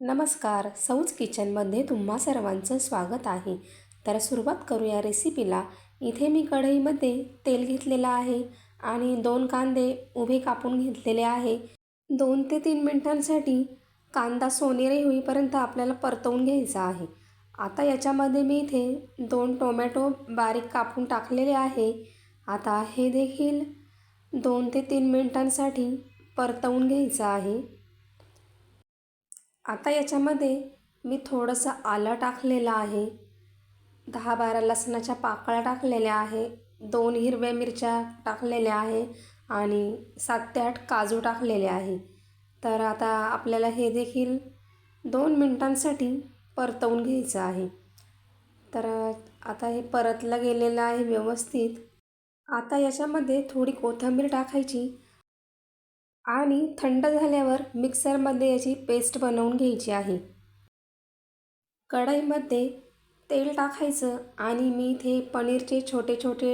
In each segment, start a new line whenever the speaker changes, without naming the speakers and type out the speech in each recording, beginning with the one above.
नमस्कार सौज किचनमध्ये तुम्हा सर्वांचं स्वागत आहे. तर सुरुवात करूया रेसिपीला. इथे मी कढईमध्ये तेल घेतलेलं आहे आणि दोन कांदे उभे कापून घेतलेले आहे. दोन ते तीन मिनटांसाठी कांदा सोनेरी होईपर्यंत आपल्याला परतवून घ्यायचा आहे. आता याच्यामध्ये मी इथे दोन टोमॅटो बारीक कापून टाकलेले आहे. आता हे देखील दोन ते तीन मिनटांसाठी परतवून घ्यायचं आहे. आता याच्यामध्ये मी थोडंसं आलं टाकलेलं आहे. दहा बारा लसणाच्या पाकळ्या टाकलेल्या आहे. दोन हिरव्या मिरच्या टाकलेल्या आहे आणि सात ते आठ काजू टाकलेले आहे. तर आता आपल्याला हे देखील दोन मिनटांसाठी परतवून घ्यायचं आहे. तर आता हे परतलं गेलेलं आहे व्यवस्थित. आता याच्यामध्ये थोडी कोथिंबीर टाकायची. आणि थंड झाल्यावर मिक्सरमध्ये याची पेस्ट बनवून घ्यायची आहे. कढईमध्ये तेल टाकायचं आणि मी इथे पनीरचे छोटे छोटे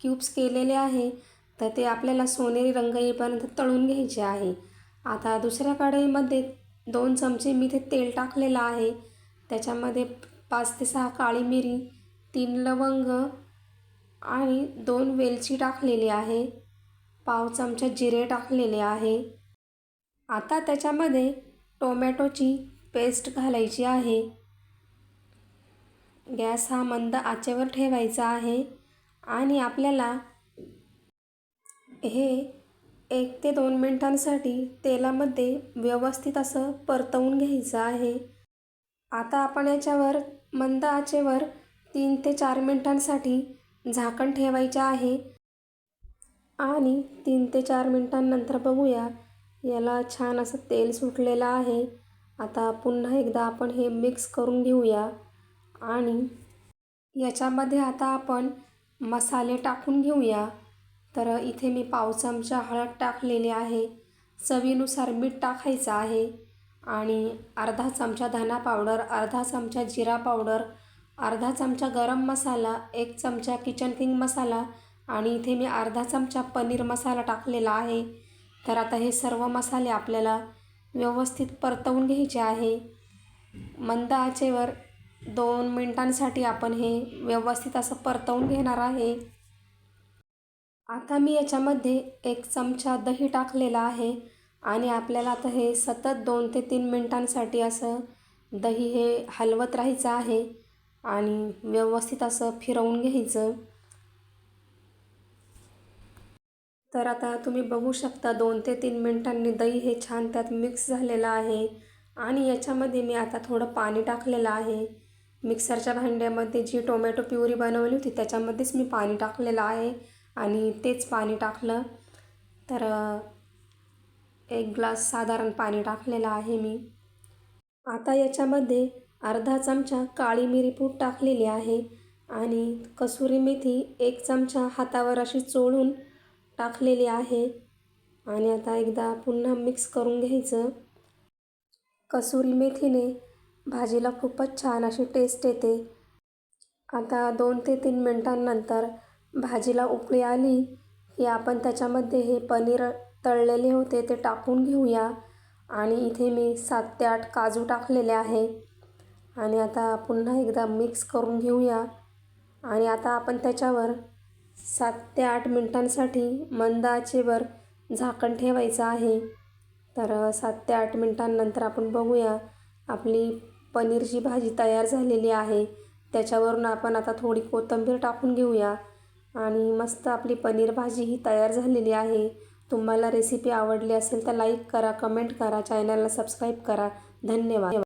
क्यूब्स केलेले आहे तर ते आपल्याला सोनेरी रंग येईपर्यंत तळून घ्यायचे आहे. आता दुसऱ्या कढईमध्ये दोन चमचे मी इथे तेल टाकलेलं आहे. त्याच्यामध्ये पाच ते सहा काळी मिरी तीन लवंग आणि दोन वेलची टाकलेली आहे. पाव चमचा जिरे टाकलेले आहे. आता त्याच्यामध्ये टोमॅटोची पेस्ट घालायची आहे. गॅस हा मंद आचेवर ठेवायचा आहे आणि आपल्याला हे एक ते दोन मिनटांसाठी तेलामध्ये व्यवस्थित असं परतवून घ्यायचं आहे. आता आपण याच्यावर मंद आचेवर तीन ते चार मिनटांसाठी झाकण ठेवायचे आहे. आणि तीन ते चार मिनटांनंतर बघूया. याला छान असं तेल सुटलेलं आहे. आता पुन्हा एकदा आपण हे मिक्स करून घेऊया. आणि याच्यामध्ये आता आपण मसाले टाकून घेऊया. तर इथे मी पाव चमचा हळद टाकलेली आहे. चवीनुसार मीठ टाकायचं आहे. आणि अर्धा चमचा धना पावडर अर्धा चमचा जिरा पावडर अर्धा चमचा गरम मसाला एक चमचा किचन किंग मसाला आणि इथे मी अर्धा चमचा पनीर मसाला टाकलेला आहे. तर आता हे सर्व मसाले आपल्याला व्यवस्थित परतवून घ्यायचे आहे. मंद आचेवर दोन मिनटांसाठी आपण हे व्यवस्थित असं परतवून घेणार आहे. आता मी याच्यामध्ये एक चमचा दही टाकलेला आहे आणि आपल्याला आता हे सतत दोन ते तीन मिनटांसाठी असं दही हे हलवत राहायचं आहे आणि व्यवस्थित असं फिरवून घ्यायचं. तर आता तुम्ही बघू शकता दोन ते तीन मिनटांनी दही हे छान त्यात मिक्स झालेलं आहे. आणि याच्यामध्ये मी आता थोडं पाणी टाकलेलं आहे. मिक्सरच्या भांड्यामध्ये जी टोमॅटो प्युरी बनवली होती त्याच्यामध्येच मी पाणी टाकलेलं आहे. आणि तेच पाणी टाकलं. तर एक ग्लास साधारण पाणी टाकलेलं आहे मी. आता याच्यामध्ये अर्धा चमचा काळी मिरी पूड टाकलेली आहे. आणि कसुरी मेथी एक चमचा हातावर अशी चोळून टाकलेली आहे. आणि आता एकदा पुन्हा मिक्स करून घ्यायचं. कसुरी मेथीने भाजीला खूपच छान अशी टेस्ट येते. आता दोन ते तीन मिनटांनंतर भाजीला उकळी आली की आपण त्याच्यामध्ये हे पनीर तळलेले होते ते टाकून घेऊया. आणि इथे मी सात ते आठ काजू टाकलेले आहे. आणि आता पुन्हा एकदा मिक्स करून घेऊया. आणि आता आपण त्याच्यावर सात ते आठ मिनटांसाठी मंद आचेवर झाकण ठेवायचं आहे. तर सात ते आठ मिनटांनंतर आपण बघूया आपली पनीरची भाजी तयार झालेली आहे. त्याच्यावरून आपण आता थोडी कोथिंबीर टाकून घेऊया. आणि मस्त आपली पनीर भाजी ही तयार झालेली आहे. तुम्हाला रेसिपी आवडली असेल तर लाईक करा कमेंट करा चॅनलला सबस्क्राईब करा. धन्यवाद.